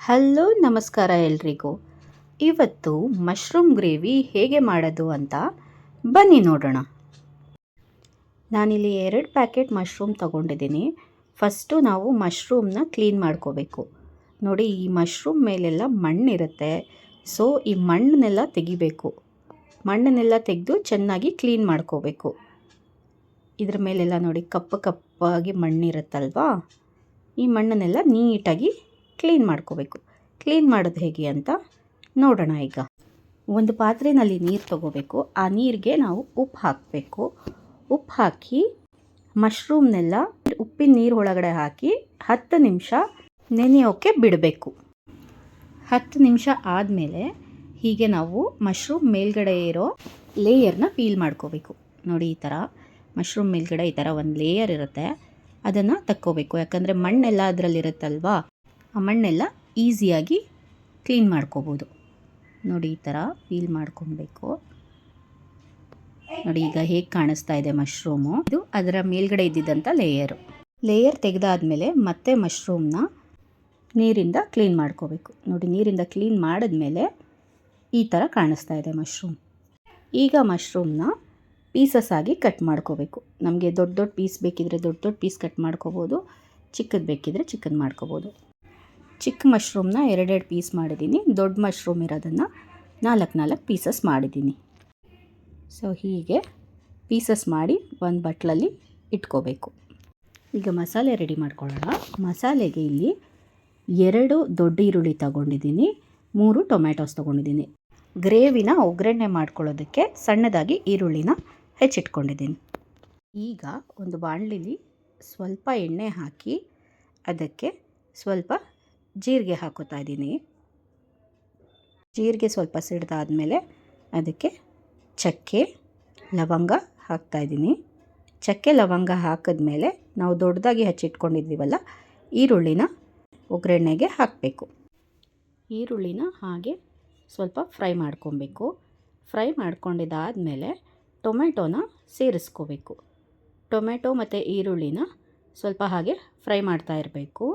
Hello, ನಮಸ್ಕಾರ ಎಲ್ರಿಗೂ. ಇವತ್ತು ಮಶ್ರೂಮ್ ಗ್ರೇವಿ ಹೇಗೆ ಮಾಡೋದು ಅಂತ ಬನ್ನಿ ನೋಡೋಣ. ನಾನಿಲ್ಲಿ ಎರಡು ಪ್ಯಾಕೆಟ್ ಮಶ್ರೂಮ್ ತಗೊಂಡಿದ್ದೀನಿ. ಫಸ್ಟು ನಾವು ಮಶ್ರೂಮ್ನ ಕ್ಲೀನ್ ಮಾಡ್ಕೋಬೇಕು. ನೋಡಿ, ಈ ಮಶ್ರೂಮ್ ಮೇಲೆಲ್ಲ ಮಣ್ಣಿರುತ್ತೆ. ಸೊ, ಈ ಮಣ್ಣನ್ನೆಲ್ಲ ತೆಗಿಬೇಕು. ಮಣ್ಣನ್ನೆಲ್ಲ ತೆಗೆದು ಚೆನ್ನಾಗಿ ಕ್ಲೀನ್ ಮಾಡ್ಕೋಬೇಕು. ಇದ್ರ ಮೇಲೆಲ್ಲ ನೋಡಿ, ಕಪ್ಪು ಕಪ್ಪಾಗಿ ಮಣ್ಣಿರುತ್ತಲ್ವಾ? ಈ ಮಣ್ಣನ್ನೆಲ್ಲ ನೀಟಾಗಿ ಕ್ಲೀನ್ ಮಾಡ್ಕೋಬೇಕು. ಕ್ಲೀನ್ ಮಾಡೋದು ಹೇಗೆ ಅಂತ ನೋಡೋಣ ಈಗ. ಒಂದು ಪಾತ್ರೆಯಲ್ಲಿ ನೀರು ತಗೋಬೇಕು. ಆ ನೀರಿಗೆ ನಾವು ಉಪ್ಪು ಹಾಕಬೇಕು. ಉಪ್ಪು ಹಾಕಿ ಮಶ್ರೂಮ್ನೆಲ್ಲ ಉಪ್ಪಿನ ನೀರು ಒಳಗಡೆ ಹಾಕಿ ಹತ್ತು ನಿಮಿಷ ನೆನೆಯೋಕ್ಕೆ ಬಿಡಬೇಕು. ಹತ್ತು ನಿಮಿಷ ಆದಮೇಲೆ ಹೀಗೆ ನಾವು ಮಶ್ರೂಮ್ ಮೇಲ್ಗಡೆ ಇರೋ ಲೇಯರ್ನ ಪೀಲ್ ಮಾಡ್ಕೋಬೇಕು. ನೋಡಿ ಈ ಥರ ಮಶ್ರೂಮ್ ಮೇಲ್ಗಡೆ ಈ ಥರ ಒಂದು ಲೇಯರ್ ಇರುತ್ತೆ. ಅದನ್ನು ತಕ್ಕೋಬೇಕು. ಯಾಕಂದರೆ ಮಣ್ಣೆಲ್ಲ ಅದರಲ್ಲಿರುತ್ತಲ್ವಾ? ಆ ಮಣ್ಣೆಲ್ಲ ಈಸಿಯಾಗಿ ಕ್ಲೀನ್ ಮಾಡ್ಕೋಬೋದು. ನೋಡಿ ಈ ಥರ ಪೀಲ್ ಮಾಡ್ಕೊಬೇಕು. ನೋಡಿ ಈಗ ಹೇಗೆ ಕಾಣಿಸ್ತಾ ಇದೆ ಮಶ್ರೂಮು. ಇದು ಅದರ ಮೇಲ್ಗಡೆ ಇದ್ದಿದ್ದಂಥ ಲೇಯರು ಲೇಯರ್ ತೆಗೆದಾದ್ಮೇಲೆ ಮತ್ತೆ ಮಶ್ರೂಮ್ನ ನೀರಿಂದ ಕ್ಲೀನ್ ಮಾಡ್ಕೋಬೇಕು. ನೋಡಿ ನೀರಿಂದ ಕ್ಲೀನ್ ಮಾಡಿದ್ಮೇಲೆ ಈ ಥರ ಕಾಣಿಸ್ತಾ ಇದೆ ಮಶ್ರೂಮ್. ಈಗ ಮಶ್ರೂಮ್ನ ಪೀಸಸ್ ಆಗಿ ಕಟ್ ಮಾಡ್ಕೋಬೇಕು. ನಮಗೆ ದೊಡ್ಡ ದೊಡ್ಡ ಪೀಸ್ ಬೇಕಿದ್ರೆ ದೊಡ್ಡ ದೊಡ್ಡ ಪೀಸ್ ಕಟ್ ಮಾಡ್ಕೋಬೋದು. ಚಿಕ್ಕದು ಬೇಕಿದ್ರೆ ಚಿಕ್ಕದು ಮಾಡ್ಕೋಬೋದು. ಚಿಕ್ಕ ಮಶ್ರೂಮ್ನ ಎರಡೆರಡು ಪೀಸ್ ಮಾಡಿದ್ದೀನಿ, ದೊಡ್ಡ ಮಶ್ರೂಮ್ ಇರೋದನ್ನು ನಾಲ್ಕು ನಾಲ್ಕು ಪೀಸಸ್ ಮಾಡಿದ್ದೀನಿ. ಸೊ ಹೀಗೆ ಪೀಸಸ್ ಮಾಡಿ ಒಂದು ಬಟ್ಲಲ್ಲಿ ಇಟ್ಕೋಬೇಕು. ಈಗ ಮಸಾಲೆ ರೆಡಿ ಮಾಡ್ಕೊಳ್ಳೋಣ. ಮಸಾಲೆಗೆ ಇಲ್ಲಿ ಎರಡು ದೊಡ್ಡ ಈರುಳ್ಳಿ ತಗೊಂಡಿದ್ದೀನಿ, ಮೂರು ಟೊಮ್ಯಾಟೋಸ್ ತೊಗೊಂಡಿದ್ದೀನಿ. ಗ್ರೇವಿನ ಒಗ್ಗರಣೆ ಮಾಡ್ಕೊಳ್ಳೋದಕ್ಕೆ ಸಣ್ಣದಾಗಿ ಈರುಳ್ಳಿನ ಹೆಚ್ಚಿಟ್ಕೊಂಡಿದ್ದೀನಿ. ಈಗ ಒಂದು ಬಾಣಲಿಲಿ ಸ್ವಲ್ಪ ಎಣ್ಣೆ ಹಾಕಿ ಅದಕ್ಕೆ ಸ್ವಲ್ಪ ಜೀರಿಗೆ ಹಾಕೋತಾ ಇದ್ದೀನಿ. ಜೀರಿಗೆ ಸ್ವಲ್ಪ ಸಿಡ್ದಾದಮೇಲೆ ಅದಕ್ಕೆ ಚಕ್ಕೆ, ಲವಂಗ ಹಾಕ್ತಾಯಿದ್ದೀನಿ ಚಕ್ಕೆ, ಲವಂಗ ಹಾಕಿದ್ಮೇಲೆ ನಾವು ದೊಡ್ಡದಾಗಿ ಹಚ್ಚಿಟ್ಕೊಂಡಿದ್ದೀವಲ್ಲ, ಈರುಳ್ಳಿನ ಒಗ್ಗರಣೆಗೆ ಹಾಕಬೇಕು. ಈರುಳ್ಳಿನ ಹಾಗೆ ಸ್ವಲ್ಪ ಫ್ರೈ ಮಾಡ್ಕೊಬೇಕು. ಫ್ರೈ ಮಾಡ್ಕೊಂಡಿದ್ದಾದಮೇಲೆ ಟೊಮೆಟೊನ ಸೇರಿಸ್ಕೋಬೇಕು. ಟೊಮೆಟೊ ಮತ್ತು ಈರುಳ್ಳಿನ ಸ್ವಲ್ಪ ಹಾಗೆ ಫ್ರೈ ಮಾಡ್ತಾ ಇರಬೇಕು.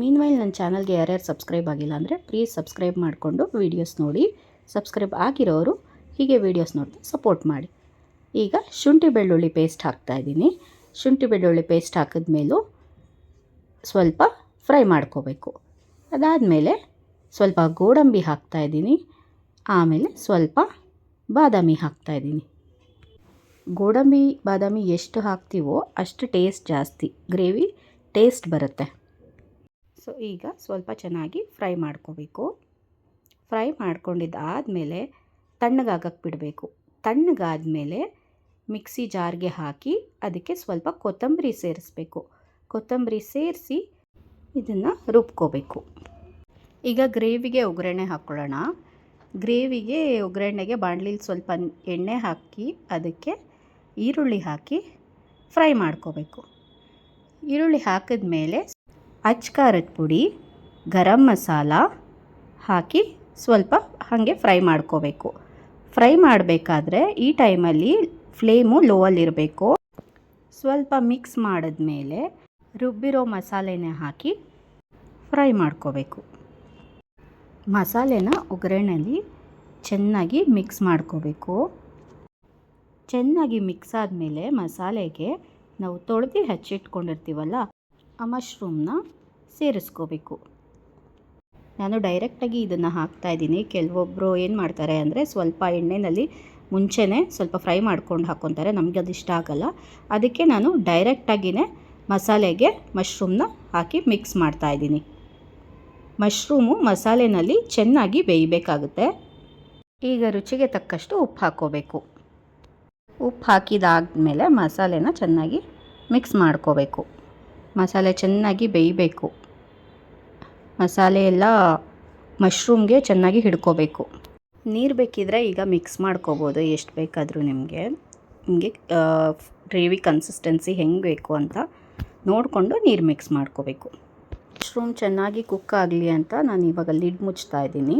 ಮೀನ್ವೈಲ್ ನನ್ನ ಚಾನಲ್ಗೆ ಯಾರ್ಯಾರು ಸಬ್ಸ್ಕ್ರೈಬ್ ಆಗಿಲ್ಲ ಅಂದರೆ ಪ್ಲೀಸ್ ಸಬ್ಸ್ಕ್ರೈಬ್ ಮಾಡಿಕೊಂಡು ವೀಡಿಯೋಸ್ ನೋಡಿ. ಸಬ್ಸ್ಕ್ರೈಬ್ ಆಗಿರೋರು ಹೀಗೆ ವೀಡಿಯೋಸ್ ನೋಡ್ತಾ ಸಪೋರ್ಟ್ ಮಾಡಿ. ಈಗ ಶುಂಠಿ ಬೆಳ್ಳುಳ್ಳಿ ಪೇಸ್ಟ್ ಹಾಕ್ತಾ ಇದ್ದೀನಿ. ಶುಂಠಿ ಬೆಳ್ಳುಳ್ಳಿ ಪೇಸ್ಟ್ ಹಾಕಿದ ಮೇಲೂ ಸ್ವಲ್ಪ ಫ್ರೈ ಮಾಡ್ಕೋಬೇಕು. ಅದಾದಮೇಲೆ ಸ್ವಲ್ಪ ಗೋಡಂಬಿ ಹಾಕ್ತಾಯಿದ್ದೀನಿ ಆಮೇಲೆ ಸ್ವಲ್ಪ ಬಾದಾಮಿ ಹಾಕ್ತಾಯಿದ್ದೀನಿ ಗೋಡಂಬಿ, ಬಾದಾಮಿ ಎಷ್ಟು ಹಾಕ್ತೀವೋ ಅಷ್ಟು ಟೇಸ್ಟ್ ಜಾಸ್ತಿ. ಗ್ರೇವಿ ಟೇಸ್ಟ್ ಬರುತ್ತೆ. ಸೊ ಈಗ ಸ್ವಲ್ಪ ಚೆನ್ನಾಗಿ ಫ್ರೈ ಮಾಡ್ಕೋಬೇಕು. ಫ್ರೈ ಮಾಡ್ಕೊಂಡಿದ್ದಾದಮೇಲೆ ತಣ್ಣಗಾಗಕ್ಕೆ ಬಿಡಬೇಕು. ತಣ್ಣಗಾದಮೇಲೆ ಮಿಕ್ಸಿ ಜಾರ್ಗೆ ಹಾಕಿ ಅದಕ್ಕೆ ಸ್ವಲ್ಪ ಕೊತ್ತಂಬರಿ ಸೇರಿಸ್ಬೇಕು. ಕೊತ್ತಂಬರಿ ಸೇರಿಸಿ ಇದನ್ನು ರುಬ್ಕೋಬೇಕು. ಈಗ ಗ್ರೇವಿಗೆ ಒಗ್ಗರಣೆ ಹಾಕ್ಕೊಳ್ಳೋಣ. ಗ್ರೇವಿಗೆ ಒಗ್ಗರಣೆಗೆ ಬಾಣಲಿಲಿ ಸ್ವಲ್ಪ ಎಣ್ಣೆ ಹಾಕಿ ಅದಕ್ಕೆ ಈರುಳ್ಳಿ ಹಾಕಿ ಫ್ರೈ ಮಾಡ್ಕೋಬೇಕು. ಈರುಳ್ಳಿ ಹಾಕಿದ ಮೇಲೆ ಅಚ್ಕಾರದ ಪುಡಿ, ಗರಂ ಮಸಾಲ ಹಾಕಿ ಸ್ವಲ್ಪ ಹಾಗೆ ಫ್ರೈ ಮಾಡ್ಕೋಬೇಕು. ಫ್ರೈ ಮಾಡಬೇಕಾದ್ರೆ ಈ ಟೈಮಲ್ಲಿ ಫ್ಲೇಮು ಲೋವಲ್ಲಿರಬೇಕು ಸ್ವಲ್ಪ ಮಿಕ್ಸ್ ಮಾಡಿದ ಮೇಲೆ ರುಬ್ಬಿರೋ ಮಸಾಲೆನ ಹಾಕಿ ಫ್ರೈ ಮಾಡ್ಕೋಬೇಕು. ಮಸಾಲೆನ ಒಗ್ಗರಣೆಯಲ್ಲಿ ಚೆನ್ನಾಗಿ ಮಿಕ್ಸ್ ಮಾಡ್ಕೋಬೇಕು. ಚೆನ್ನಾಗಿ ಮಿಕ್ಸ್ ಆದಮೇಲೆ ಮಸಾಲೆಗೆ ನಾವು ತೊಳೆದು ಹಚ್ಚಿಟ್ಕೊಂಡಿರ್ತೀವಲ್ಲ ಆ ಮಶ್ರೂಮ್ನ ಸೇರಿಸ್ಕೋಬೇಕು. ನಾನು ಡೈರೆಕ್ಟಾಗಿ ಇದನ್ನು ಹಾಕ್ತಾಯಿದ್ದೀನಿ ಕೆಲವೊಬ್ಬರು ಏನು ಮಾಡ್ತಾರೆ ಅಂದರೆ ಸ್ವಲ್ಪ ಎಣ್ಣೆಯಲ್ಲಿ ಮುಂಚೆನೇ ಸ್ವಲ್ಪ ಫ್ರೈ ಮಾಡ್ಕೊಂಡು ಹಾಕ್ಕೊತಾರೆ. ನಮಗೆ ಅದು ಇಷ್ಟ ಆಗಲ್ಲ. ಅದಕ್ಕೆ ನಾನು ಡೈರೆಕ್ಟಾಗಿಯೇ ಮಸಾಲೆಗೆ ಮಶ್ರೂಮ್ನ ಹಾಕಿ ಮಿಕ್ಸ್ ಮಾಡ್ತಾಯಿದ್ದೀನಿ ಮಶ್ರೂಮು ಮಸಾಲೆನಲ್ಲಿ ಚೆನ್ನಾಗಿ ಬೇಯಬೇಕಾಗುತ್ತೆ. ಈಗ ರುಚಿಗೆ ತಕ್ಕಷ್ಟು ಉಪ್ಪು ಹಾಕ್ಕೋಬೇಕು. ಉಪ್ಪು ಹಾಕಿದಾದಮೇಲೆ ಮಸಾಲೆನ ಚೆನ್ನಾಗಿ ಮಿಕ್ಸ್ ಮಾಡ್ಕೋಬೇಕು. ಮಸಾಲೆ ಚೆನ್ನಾಗಿ ಬೇಯಬೇಕು. ಮಸಾಲೆ ಎಲ್ಲ ಮಶ್ರೂಮ್ಗೆ ಚೆನ್ನಾಗಿ ಹಿಡ್ಕೋಬೇಕು. ನೀರು ಬೇಕಿದ್ರೆ ಈಗ ಮಿಕ್ಸ್ ಮಾಡ್ಕೋಬೋದು, ಎಷ್ಟು ಬೇಕಾದರೂ ನಿಮಗೆ. ನಿಮಗೆ ಗ್ರೇವಿ ಕನ್ಸಿಸ್ಟೆನ್ಸಿ ಹೆಂಗೆ ಬೇಕು ಅಂತ ನೋಡಿಕೊಂಡು ನೀರು ಮಿಕ್ಸ್ ಮಾಡ್ಕೋಬೇಕು. ಮಶ್ರೂಮ್ ಚೆನ್ನಾಗಿ ಕುಕ್ ಆಗಲಿ ಅಂತ ನಾನು ಇವಾಗ ಲಿಡ್ ಮುಚ್ತಾ ಇದ್ದೀನಿ.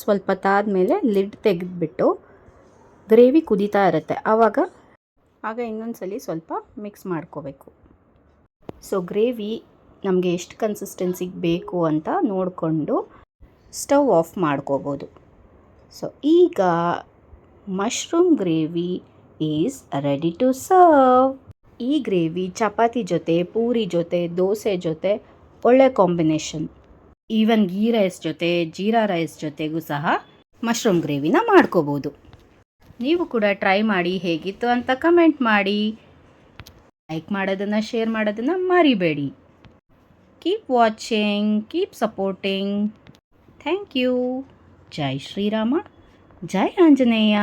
ಸ್ವಲ್ಪ ತಾದಮೇಲೆ ಲಿಡ್ ತೆಗೆದುಬಿಟ್ಟು ಗ್ರೇವಿ ಕುದೀತಾ ಇರುತ್ತೆ. ಆವಾಗ, ಆಗ ಇನ್ನೊಂದು ಸಲ ಸ್ವಲ್ಪ ಮಿಕ್ಸ್ ಮಾಡ್ಕೋಬೇಕು. ಸೊ ಗ್ರೇವಿ ನಮಗೆ ಎಷ್ಟು ಕನ್ಸಿಸ್ಟೆನ್ಸಿಗೆ ಬೇಕು ಅಂತ ನೋಡಿಕೊಂಡು ಸ್ಟವ್ ಆಫ್ ಮಾಡ್ಕೋಬೋದು. ಸೊ ಈಗ mushroom gravy is ready to serve ಈ ಗ್ರೇವಿ ಚಪಾತಿ ಜೊತೆ, ಪೂರಿ ಜೊತೆ, ದೋಸೆ ಜೊತೆ ಒಳ್ಳೆ ಕಾಂಬಿನೇಷನ್ ಈವನ್ ಗೀ ರೈಸ್ ಜೊತೆ, ಜೀರಾ ರೈಸ್ ಜೊತೆಗೂ ಸಹ ಮಶ್ರೂಮ್ ಗ್ರೇವಿನ ಮಾಡ್ಕೋಬೋದು. ನೀವು ಕೂಡ ಟ್ರೈ ಮಾಡಿ ಹೇಗಿತ್ತು ಅಂತ ಕಮೆಂಟ್ ಮಾಡಿ. ಲೈಕ್ ಮಾಡೋದನ್ನು ಶೇರ್ ಮಾಡೋದನ್ನು ಮರಿಬೇಡಿ. Keep watching keep supporting thank you ಜೈ ಶ್ರೀರಾಮ ಜೈ ಆಂಜನೇಯ